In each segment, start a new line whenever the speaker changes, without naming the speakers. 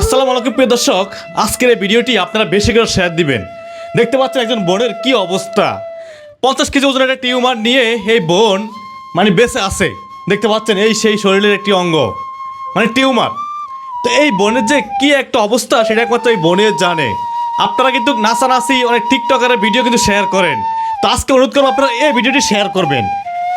আসসালামু আলাইকুম, প্রিয় দর্শক। আজকের এই ভিডিওটি আপনারা বেশি করে শেয়ার দিবেন। দেখতে পাচ্ছেন একজন বোনের কি অবস্থা। পঞ্চাশ কেজি ওজনের একটা টিউমার নিয়ে এই বোন মানে বেঁচে আছে। দেখতে পাচ্ছেন, এই সেই শরীরের একটি অঙ্গ মানে টিউমার। তো এই বোনের যে কি একটা অবস্থা, সেটা একমাত্র এই বোনের জানে। আপনারা কিন্তু নাচানাচি, অনেক টিকটকারের ভিডিও কিন্তু শেয়ার করেন। তো আজকে অনুরোধ করব আপনারা এই ভিডিওটি শেয়ার করবেন।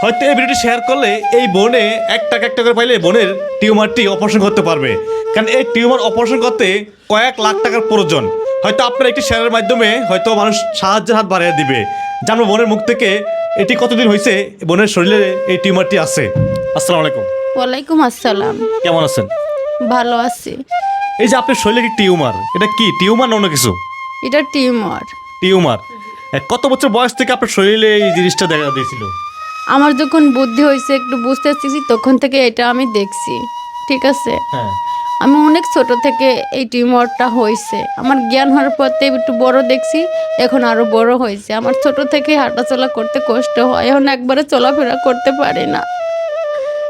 হয়তো এই ভিডিওটি শেয়ার করলে এই বোনে এক টাকা এক টাকা পাইলে বোনের টিউমারটি অপারেশন করতে পারবে। কারণ এই টিউমার অপারেশন করতে কয়েক লাখ টাকার প্রয়োজন। হয়তো আপনার একটি শেয়ারের মাধ্যমে হয়তো মানুষ সাহায্যের হাত বাড়িয়ে দিবে। জানব বোনের মুখ থেকে এটি কতদিন হয়েছে বোনের শরীরে এই টিউমারটি আছে। আসসালামু আলাইকুম।
ওয়ালাইকুম আসসালাম।
কেমন আছেন?
ভালো আছি।
এই যে আপনার শরীরে টিউমার এটা কি টিউমার না অন্য কিছু?
এটা টিউমার।
টিউমার। কত বছর বয়স থেকে আপনার শরীরে এই জিনিসটা দেখা দিয়েছিল?
আমার যখন বুদ্ধি হয়েছে একটু বুঝতে শিখছি তখন থেকে এটা আমি দেখছি ঠিক আছে?
হ্যাঁ।
আমি অনেক ছোট থেকে এই টিউমারটা হয়েছে। আমার জ্ঞান হওয়ার পর থেকে একটু বড় দেখছি এখন আরও বড় হয়েছে। আমার ছোট থেকে হাঁটাচলা করতে কষ্ট হয় এখন একবারে চলাফেরা করতে পারি না।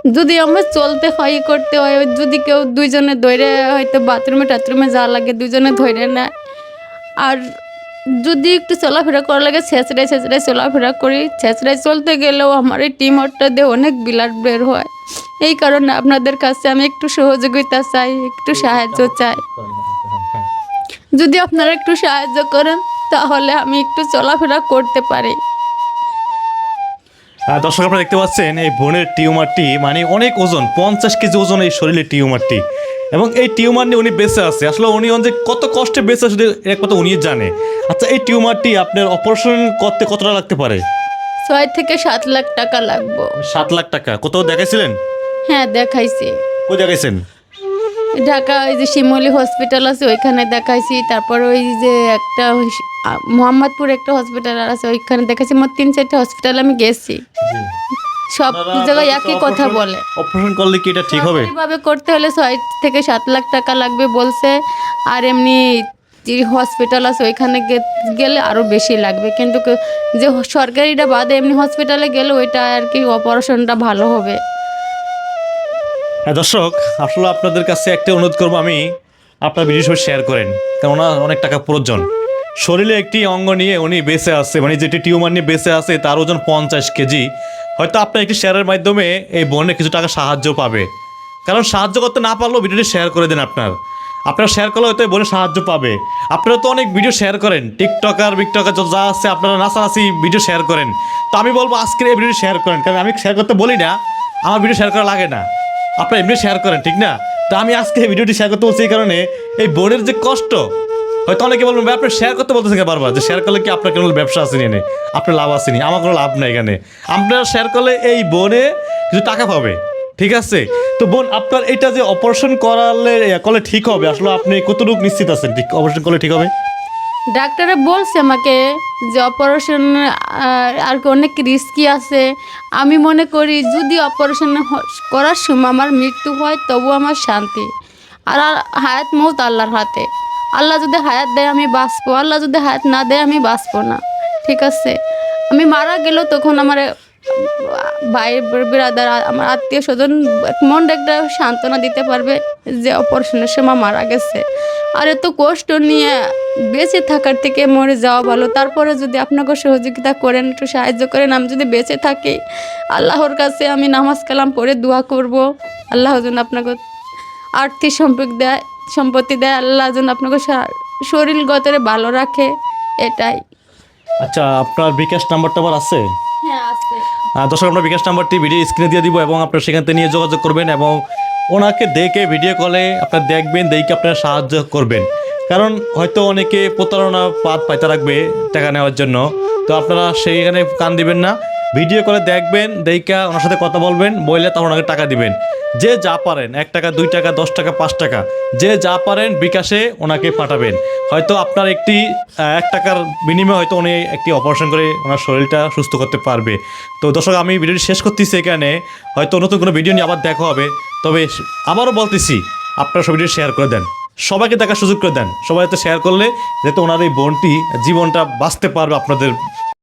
যদি আমার চলতে হয় করতে হয় যদি কেউ দুইজনে ধরে হয়তো বাথরুমে টাথরুমে যাওয়া লাগে দুজনে ধরে নেয়। আর যদি একটু চলাফেরা করা লাগে ছেঁচড়ায় ছেঁচড়ায় চলাফেরা করি। ছেঁচড়ায় চলতে গেলেও আমার এই টিমটা দিয়ে অনেক বিলাট বের হয়। এই কারণে আপনাদের কাছে আমি একটু সহযোগিতা চাই একটু সাহায্য চাই। যদি আপনারা একটু সাহায্য করেন তাহলে আমি একটু চলাফেরা করতে পারি।
দর্শক আপনারা দেখতে পাচ্ছেন এই বোনের টিউমারটি মানে অনেক ওজন পঞ্চাশ কেজি ওজন এই শরীরের টিউমারটি। এবং এই টিউমার নিয়ে উনি বেঁচে আছে। আসলে উনি যে কত কষ্টে বেঁচে আছে এক কথা উনি জানে। আচ্ছা এই টিউমারটি আপনার অপারেশন করতে কতটা লাগতে পারে?
ছয় থেকে সাত লাখ টাকা লাগবো।
সাত লাখ টাকা। কোথাও দেখাইছিলেন?
হ্যাঁ দেখাইছি।
কোথায় দেখাইছেন?
ঢাকা ওই যে শিমলি হসপিটাল আছে ওইখানে দেখাইছি। তারপর ওই যে একটা মোহাম্মদপুর একটা হসপিটাল আছে ওইখানে দেখাইছি। মোট তিন চারটে হসপিটাল আমি গেছি। সব জায়গায় একই কথা বলে।
অপারেশন করলে কি এটা ঠিক হবে?
সরকারিভাবে করতে হলে ছয় থেকে সাত লাখ টাকা লাগবে বলছে। আর এমনি যে হসপিটাল আছে ওইখানে গেলে আরও বেশি লাগবে। কিন্তু যে সরকারিটা বাদে এমনি হসপিটালে গেলে ওইটা আর কি অপারেশনটা ভালো হবে।
হ্যাঁ দর্শক, আসলে আপনাদের কাছে একটা অনুরোধ করব আমি আপনার ভিডিও সবাই শেয়ার করেন। কারণ ওনার অনেক টাকা প্রয়োজন। শরীরে একটি অঙ্গ নিয়ে উনি বেঁচে আছে মানে যেটি টিউমার নিয়ে বেঁচে আছে, তার ওজন পঞ্চাশ কেজি। হয়তো আপনার একটি শেয়ারের মাধ্যমে এই বোনের কিছু টাকা সাহায্য পাবে। কারণ সাহায্য করতে না পারলেও ভিডিওটি শেয়ার করে দেন আপনার। আপনারা শেয়ার করলে হয়তো বোনের সাহায্য পাবে। আপনারা তো অনেক ভিডিও শেয়ার করেন। টিকটকার বিকটকার যা আছে, আপনারা নাচানাচি ভিডিও শেয়ার করেন। তো আমি বলব আজকের এই ভিডিও শেয়ার করেন। কারণ আমি শেয়ার করতে বলি না, আমার ভিডিও শেয়ার করা লাগে না। আপনারা এমনি শেয়ার করেন, ঠিক না? তো আমি আজকে এই ভিডিওটি শেয়ার করতে বলছি এই কারণে, এই বোনের যে কষ্ট, হয়তো অনেকে বলবেন, ভাই, আপনি শেয়ার করতে বলতেছেন বারবার? যে শেয়ার করলে কি আপনার কোনো ব্যবসা আসেনি এনে? আপনার লাভ আসেনি আমার কোনো লাভ নেই এখানে। আপনারা শেয়ার করলে এই বোনে কিছু টাকা পাবে, ঠিক আছে? তো বোন, আপনার এটা যে অপারেশন করালে করলে ঠিক হবে। আসলে আপনি কতটুকু নিশ্চিত আছেন? ঠিক অপারেশন করলে ঠিক হবে?
ডাক্তারে বলছে আমাকে যে অপারেশন আর কি অনেক রিস্কি আছে। আমি মনে করি যদি অপারেশন করার সময় আমার মৃত্যু হয়, তবু আমার শান্তি। আর হায়াত মৌত আল্লাহর হাতে। আল্লাহ যদি হায়াত দেয়, আমি বাঁচবো। আল্লাহ যদি হায়াত না দেয়, আমি বাঁচবো না। ঠিক আছে? আমি মারা গেলেও তখন আমার ভাই, বিরাদার আমার আত্মীয় স্বজন মন একটা সান্ত্বনা দিতে পারবে যে অপারেশনের সময় মারা গেছে। আর এত কষ্ট নিয়ে বেঁচে থাকার থেকে মরে যাওয়া ভালো। তারপরে যদি আপনাকে সহযোগিতা করেন, একটু সাহায্য করেন, আমি যদি বেঁচে থাকি, আল্লাহর কাছে আমি নামাজ কালাম পড়ে দোয়া করব। আল্লাহ যেন আপনাকে আর্থিক সম্পদ দেয়, সম্পত্তি দেয়। আল্লাহ যেন আপনাকে শরীর গতরে ভালো রাখে, এটাই।
আচ্ছা আপনার বিকাশ নাম্বারটা আবার আছে? দর্শক, আমরা বিকাশ নাম্বারটি ভিডিও স্ক্রিনে দিয়ে দিব এবং আপনারা সেখান থেকে নিয়ে যোগাযোগ করবেন এবং ওনাকে দেখে ভিডিও কলে আপনারা দেখবেন, দেখে আপনারা সাহায্য করবেন। কারণ হয়তো অনেকে প্রতারণা পাত পাইতে রাখবে টাকা নেওয়ার জন্য। তো আপনারা সেইখানে কান দিবেন না। ভিডিও করে দেখবেন, দেখা ওনার সাথে কথা বলবেন বললে তখন ওনাকে টাকা দিবেন। যে যা পারেন, এক টাকা, দুই টাকা, দশ টাকা, পাঁচ টাকা, যে যা পারেন বিকাশে ওনাকে পাঠাবেন। হয়তো আপনার একটি এক টাকার বিনিময়ে হয়তো উনি একটি অপারেশন করে ওনার শরীরটা সুস্থ করতে পারবে। তো দর্শক, আমি ভিডিওটি শেষ করতেছি এখানে। হয়তো নতুন কোনো ভিডিও নিয়ে আবার দেখা হবে। তবে আবারও বলতেছি, আপনার ভিডিও শেয়ার করে দেন। সবাইকে দেখার সুযোগ করে দেন। সবাই তো শেয়ার করলে, যাতে ওনার এই বোনটি জীবনটা বাঁচতে পারবে আপনাদের